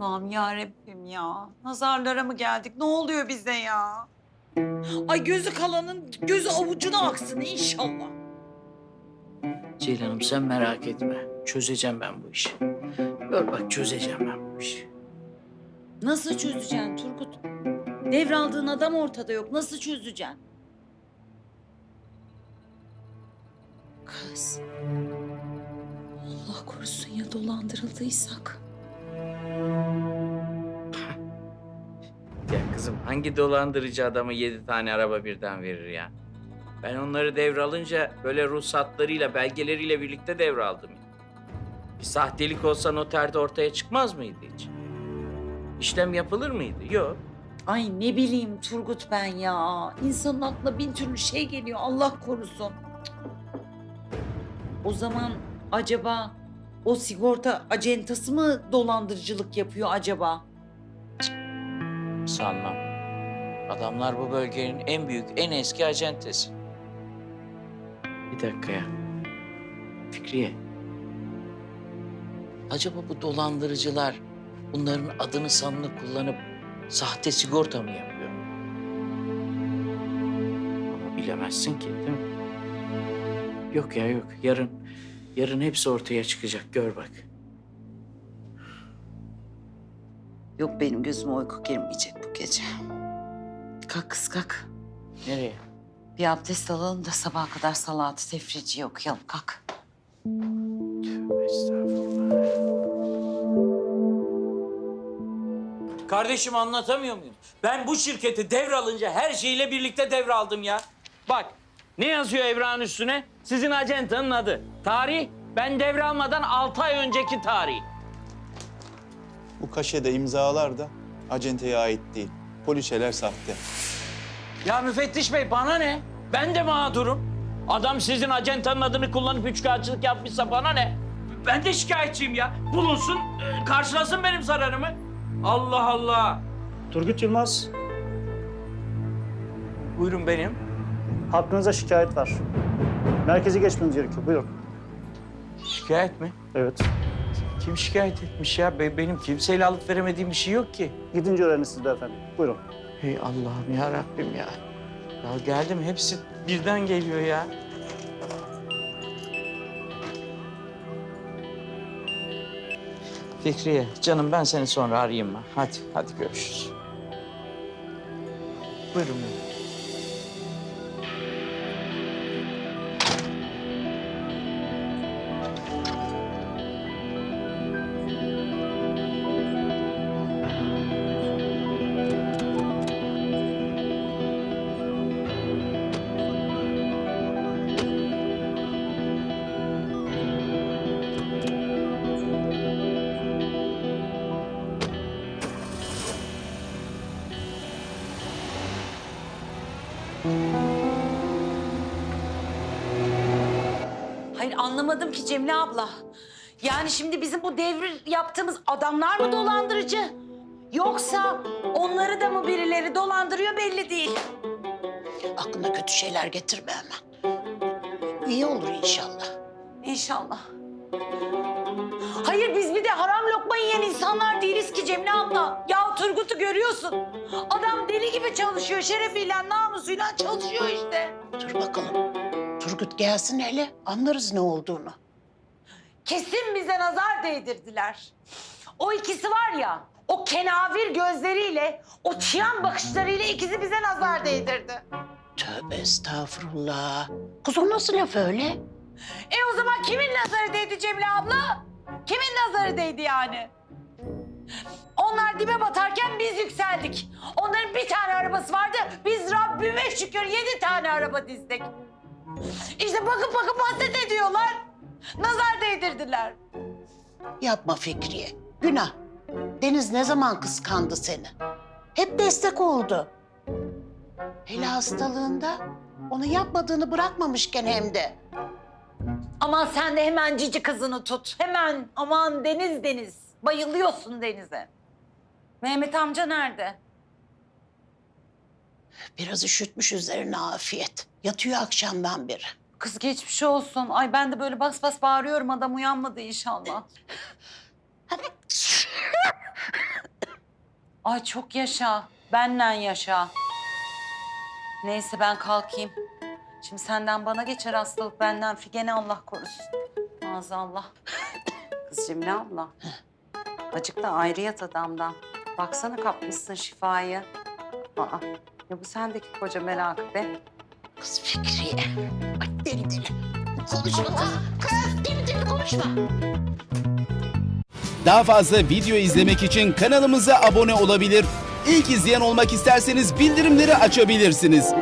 Allah'ım ya Rabbim ya. Nazarlara mı geldik? Ne oluyor bize ya? Ay gözü kalanın gözü avucuna aksın inşallah. Ceylan'ım sen merak etme. Çözeceğim ben bu işi. Gör bak çözeceğim ben bu işi. Nasıl çözeceksin Turgut? Devraldığın adam ortada yok. Nasıl çözeceksin? Kız. Allah korusun ya dolandırıldıysak. Ya kızım hangi dolandırıcı adamı yedi tane araba birden verir ya? Ben onları devralınca böyle ruhsatlarıyla, belgeleriyle birlikte devraldım. Bir sahtelik olsa noterde ortaya çıkmaz mıydı hiç? İşlem yapılır mıydı? Yok. Ay ne bileyim Turgut ben ya. İnsanın aklına bin türlü şey geliyor. Allah korusun. O zaman acaba o sigorta acentası mı dolandırıcılık yapıyor acaba? Sanmam. Adamlar bu bölgenin en büyük, en eski acentesi. Bir dakika ya. Fikriye. Acaba bu dolandırıcılar bunların adını sanını kullanıp sahte sigorta mı yapıyor? Ama bilemezsin ki değil mi? Yok ya yok. Yarın, yarın hepsi ortaya çıkacak. Gör bak. Yok benim gözüme uyku girmeyecek bu gece. Kalk kız kalk. Nereye? Bir abdest alalım da sabaha kadar salatı tefriciyi okuyalım. Kalk. Tövbe estağfurullah. Kardeşim anlatamıyor muyum? Ben bu şirketi devralınca her şeyle birlikte devraldım ya. Bak ne yazıyor evrakın üstüne? Sizin acentanın adı. Tarih ben devralmadan altı ay önceki tarih. Bu kaşede imzalar da acenteye ait değil. Poliçeler sahte. Ya müfettiş bey bana ne? Ben de mağdurum. Adam sizin acentanın adını kullanıp üçkağıtçılık yapmışsa bana ne? Ben de şikayetçiyim ya. Bulunsun, e, karşılasın benim zararımı. Allah Allah. Turgut Yılmaz, Buyurun benim. Hakkınızda şikayet var. Merkeze geçmeniz gerekiyor. Buyurun. Şikayet mi? Evet. Kim şikayet etmiş ya? Be- benim kimseyle alıp veremediğim bir şey yok ki. Gidince de efendim. Buyurun. Hey Allah'ım ya Rabbim ya. Ya geldim hepsi birden geliyor ya. Fikriye, canım ben seni sonra arayayım mı? Hadi, hadi görüşürüz. Buyurun. Hayır anlamadım ki Cemile abla. Yani şimdi bizim bu devir yaptığımız adamlar mı dolandırıcı? Yoksa onları da mı birileri dolandırıyor belli değil. Aklına kötü şeyler getirme hemen. İyi olur inşallah. İnşallah. Hayır biz bir de haram lokma yiyen insanlar değiliz ki Cemile abla. Ya Turgut'u görüyorsun. Adam deli gibi çalışıyor. Şerefiyle, namusuyla çalışıyor işte. Dur bakalım. Turgut gelsin hele anlarız ne olduğunu. Kesin bize nazar değdirdiler. O ikisi var ya, o kenavir gözleriyle, o çıyan bakışlarıyla ikisi bize nazar değdirdi. Tövbe estağfurullah. Kız o nasıl laf öyle? E o zaman kimin nazarı değdi Cemile abla? Kimin nazarı değdi yani? Onlar dibe batarken biz yükseldik. Onların bir tane arabası vardı. Biz Rabbime şükür yedi tane araba dizdik. İşte bakıp bakıp haset ediyorlar. Nazar değdirdiler. Yapma Fikriye. Günah. Deniz ne zaman kıskandı seni? Hep destek oldu. Hele hastalığında onu yapmadığını bırakmamışken hem de. Aman sen de hemen cici kızını tut. Hemen aman Deniz Deniz. Bayılıyorsun Deniz'e. Mehmet amca nerede? Biraz üşütmüş üzerine afiyet. Yatıyor akşamdan beri. Kız geçmiş olsun. Ay ben de böyle bas bas bağırıyorum adam uyanmadı inşallah. Ay çok yaşa. Benden yaşa. Neyse ben kalkayım. Şimdi senden bana geçer hastalık benden Figen'e Allah korusun. Maazallah. Kız Cemile abla. Acık da ayrı yat adamdan. Baksana kapmışsın şifayı. Aa, ya bu sendeki koca merak be. Kız Fikriye. Ay deli deli. Konuşma kız. Kız deli deli konuşma. Daha fazla video izlemek için kanalımıza abone olabilir. İlk izleyen olmak isterseniz bildirimleri açabilirsiniz.